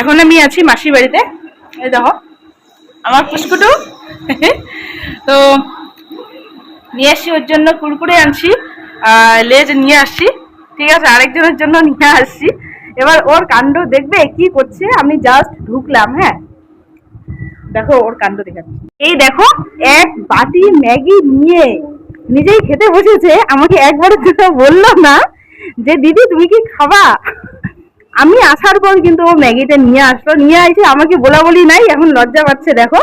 এখন আমি আছি মাসির বাড়িতে। এই দেখো, আমার পুষ্কুটু তো নিয়ে আসছি ওর জন্য কুরকুরে আনছি লেজ নিয়ে আসছি ঠিক আছে? আরেকজনের জন্য নিয়ে আসছি এবার ওর কাণ্ড দেখবে কি করছে, আমি জাস্ট ঢুকলাম হ্যাঁ? দেখো, ওর কাণ্ড দেখাচ্ছি। এই দেখো, এক বাটি ম্যাগি নিয়ে নিজেই খেতে বসেছে। আমাকে একবারের জন্য বলল না যে, দিদি, তুমি কি খাবা? আমি আসার পর কিন্তু ও ম্যাগিটা নিয়ে আসলো। নিয়ে এসে আমাকে বলা বলি নাই, এখন লজ্জা পাচ্ছে, দেখো।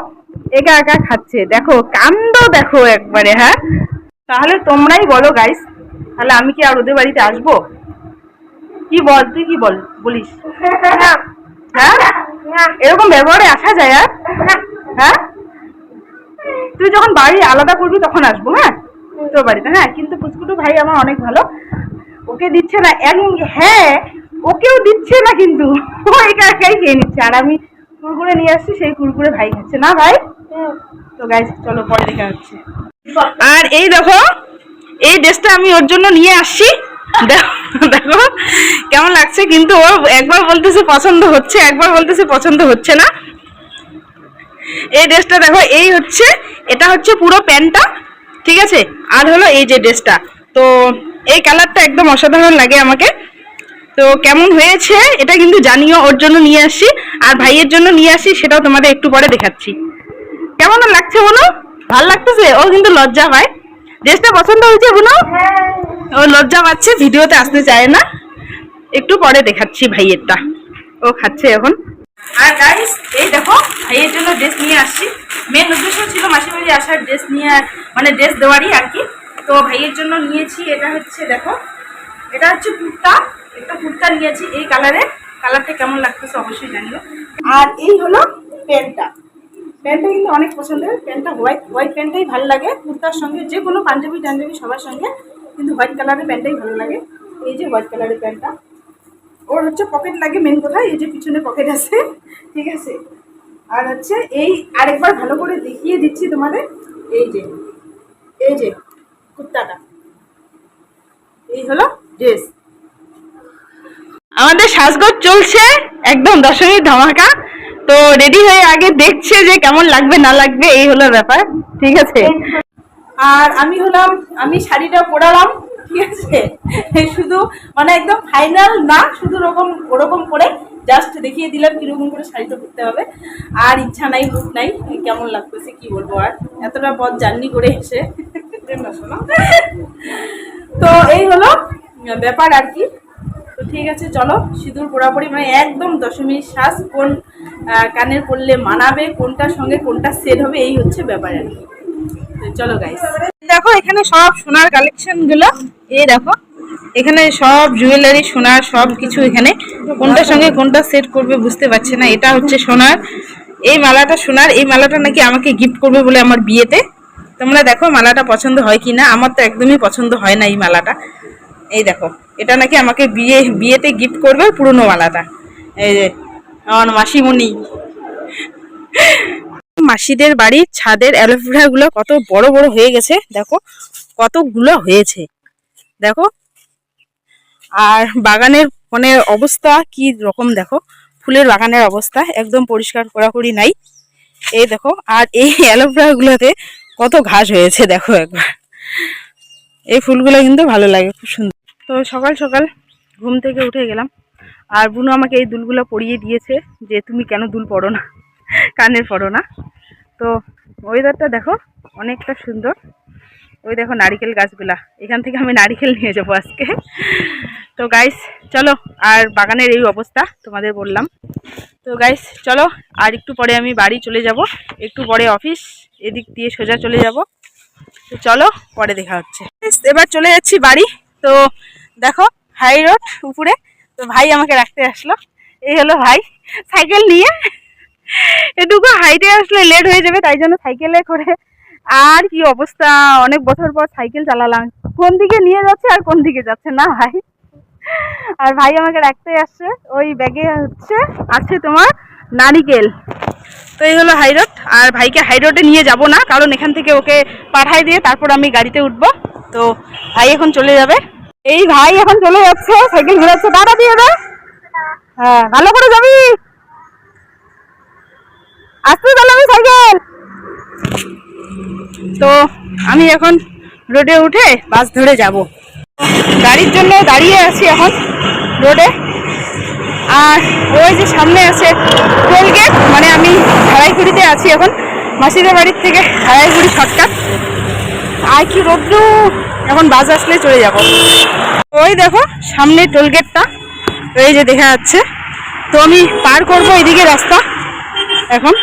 একা একা খাচ্ছে, দেখো, কাণ্ড দেখো একবারে হ্যাঁ? তাহলে তোমরাই বলো গাইস তাহলে আমি কি আর ওদের বাড়িতে আসব? কি বল, তুই কি বল, বলিস? হ্যাঁ? এরকম ব্যবহারে আসা যায় আর হ্যাঁ? তুই যখন বাড়ি আলাদা করবি, তখন আসব হ্যাঁ? তোর বাড়িতে হ্যাঁ? কিন্তু পুচকুটু ভাই আমার অনেক ভালো। ওকে দিচ্ছে না একদম হ্যাঁ ওকেও দিচ্ছে না কিন্তু। ও একা খেয়ে নিচ্ছে। আর আমি কুরকুরে নিয়ে আসছি, সেই কুরকুরে ভাই খাচ্ছে। না ভাই? তো গাইজ চলো পরে দেখা হচ্ছে। আর এই দেখো, এই ড্রেসটা আমি ওর জন্য নিয়ে আসছি। দেখো কেমন লাগছে কিন্তু ও একবার বলতেছে পছন্দ হচ্ছে, একবার বলতেছে পছন্দ হচ্ছে না। এই ড্রেসটা দেখো, এই হচ্ছে, এটা হচ্ছে পুরো প্যান্টটা, ঠিক আছে? আর হলো এই যে ড্রেসটা তো এই কালারটা একদম অসাধারণ লাগে আমাকে। তো কেমন হয়েছে এটা কিন্তু জানিও, ওর জন্য নিয়ে আসছি আর ভাইয়ের জন্য নিয়ে আসি, সেটাও তোমাদের একটু পরে দেখাচ্ছি। কেমন লাগছে বলো ভালো লাগতেছে? ও কিন্তু লজ্জা পায়। ড্রেসটা পছন্দ হয়েছে বলো ও লজ্জা পাচ্ছে, ভিডিওতে আসতে চায় না। একটু পরে দেখাচ্ছি ভাইয়েরটা। ও খাচ্ছে এখন। আর গাইস এই দেখো, ভাইয়ের জন্য ড্রেস নিয়ে আসছি। মেন উদ্দেশ্য ছিল বাড়ি আসার ড্রেস নিয়ে মানে ড্রেস দেওয়ারই আর কি। তো ভাইয়ের জন্য নিয়েছি, এটা হচ্ছে দেখো, এটা হচ্ছে কুর্তা। একটা কুর্তা নিয়েছি, এই কালারে কালারটা কেমন লাগতেছে অবশ্যই জানিও। আর এই হলো প্যান্টটা। প্যান্টটা কিন্তু অনেক পছন্দের। প্যান্টটা হোয়াইট হোয়াইট প্যান্টটাই ভালো লাগে কুর্তার সঙ্গে যে কোনো পাঞ্জাবি, টাঞ্জাবি সবার সঙ্গে, কিন্তু হোয়াইট কালারের প্যান্টটাই ভালো লাগে। এই যে হোয়াইট কালারের প্যান্টটা। ওর হচ্ছে পকেট লাগে মেন কোথায় এই যে পিছনে পকেট আছে, ঠিক আছে? আর হচ্ছে এই আরেকবার ভালো করে দেখিয়ে দিচ্ছি তোমাদের, এই যে এই যে কুর্তাটা। এই হলো ড্রেস আমাদের সাজগোজ চলছে, একদম দশমীর ধামাকা। তো রেডি হয়ে আগে দেখছে যে কেমন লাগবে, না লাগবে, এই হলো ব্যাপার, ঠিক আছে? আর আমি হলাম, আমি শাড়িটা পরালাম, ঠিক আছে? শুধু মানে একদম ফাইনাল না, শুধু ওরকম ওরকম করে জাস্ট দেখিয়ে দিলাম কীরকম করে শাড়িটা পরতে হবে। আর ইচ্ছা নাই মুখ নাই কেমন লাগতেছে, কি বলব আর? এতটা পথ জার্নি করে এসে, তো এই হলো ব্যাপার আর কি। তো ঠিক আছে, চলো। সিঁদুর পোড়াপড়ি মানে একদম দশমীর শ্বাস কোন কানের পড়লে মানাবে কোনটার সঙ্গে কোনটা সেট হবে, এই হচ্ছে ব্যাপার আর চলো গাইস দেখো, এখানে সব সোনার কালেকশনগুলো। এই দেখো, এখানে সব জুয়েলারি সোনার সব কিছু এখানে। কোনটার সঙ্গে কোনটা সেট করবে বুঝতে পারছে না, এটা হচ্ছে সোনার। এই মালাটা সোনার, এই মালাটা নাকি আমাকে গিফট করবে বলে আমার বিয়েতে। তোমরা দেখো মালাটা পছন্দ হয় কি না আমার তো একদমই পছন্দ হয় না এই মালাটা। এই দেখো, এটা নাকি আমাকে বিয়ে, বিয়েতে গিফট করবে পুরনো মালাটা। এই যে, আমার মাসিমণি। মাসিদের বাড়ির ছাদের অ্যালোভেরা গুলো কত বড় বড় হয়ে গেছে, দেখো, কতগুলো হয়েছে। দেখো, আর বাগানের মানে অবস্থা কি রকম দেখো, ফুলের বাগানের অবস্থা একদম পরিষ্কার করাকরি নাই। এই দেখো, আর এই অ্যালোভেরা গুলোতে কত ঘাস হয়েছে, দেখো একবার। এই ফুলগুলো কিন্তু ভালো লাগে, খুব সুন্দর। তো সকাল সকাল ঘুম থেকে উঠে গেলাম। আর বুনু আমাকে এই দুলগুলো পরিয়ে দিয়েছে যে তুমি কেন দুল পড়ো না, কানের পড়ো না। তো ওয়েদারটা দেখো অনেকটা সুন্দর। ওই দেখো নারিকেল গাছগুলা, এখান থেকে আমি নারিকেল নিয়ে যাব আজকে। তো গাইস চলো, আর বাগানের এই অবস্থা তোমাদের বললাম। তো গাইস চলো, আর একটু পরে আমি বাড়ি চলে যাব। একটু পরে অফিস এদিক দিয়ে সোজা চলে যাব। তো চলো, পরে দেখা হচ্ছে। এবার চলে যাচ্ছি বাড়ি। তো দেখো, হাই রোড উপরে। তো ভাই আমাকে রাখতে আসলো। এই হলো ভাই, সাইকেল নিয়ে। এটুকু হাইটে আসলে লেট হয়ে যাবে, তাই জন্য সাইকেলে করে। আর কি অবস্থা? অনেক বছর পর সাইকেল চালালাম। কোন দিকে নিয়ে যাচ্ছে আর কোন দিকে যাচ্ছে না ভাই? আর ভাই আমাকে রাখতে আসছে। ওই ব্যাগে হচ্ছে, আছে তোমার নারিকেল। তো এই হলো হাইরোড আর ভাইকে হাইরোডে নিয়ে যাব না, কারণ এখান থেকে ওকে পাঠাই দিয়ে তারপর আমি গাড়িতে উঠবো। তো ভাই এখন চলে যাবে। এই ভাই এখন চলে যাচ্ছে, সাইকেল ঘুরাচ্ছে। দাদা দিয়ে দে হ্যাঁ ভালো করে যাবি? আসতে চালাবি সাইকেল। তো আমি এখন রোডে উঠে বাস ধরে যাব। গাড়ির জন্য দাঁড়িয়ে আছি এখন রোডে। আর ওই যে সামনে আছে টোল গেট মানে আমি হারাইগুড়িতে আছি এখন। মাসিদের বাড়ির থেকে হারাইগুড়ি শর্টকাট। আর কি রোদ্র এখন বাস আসলে চলে যাব। ওই দেখো, সামনে টোলগেটটা এই যে দেখা যাচ্ছে। তো আমি পার করব এদিকে রাস্তা। এখন।